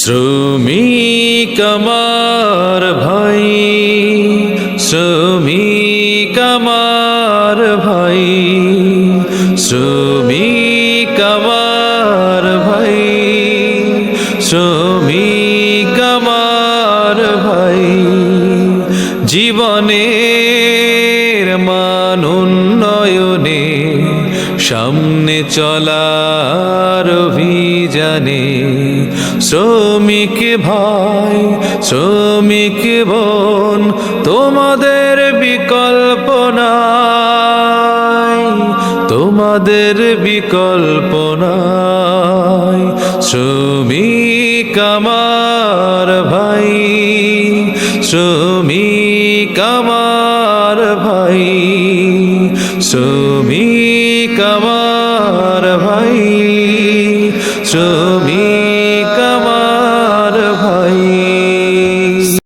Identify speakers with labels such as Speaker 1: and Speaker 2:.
Speaker 1: শ্রমিক আমার ভাই, শ্রমিক আমার ভাই, শ্রমিক আমার ভাই, শ্রমিক আমার ভাই। জীবনের মান উন্নয়নে, সামনে চলার অভিযানে শ্রমিক ভাই, শ্রমিক বোন, তোমাদের বিকল্প নাই, তোমাদের বিকল্প নাই। শ্রমিক আমার ভাই, শ্রমিক আমার ভাই, শ্রমিক আমার ভাই, শ্রমিক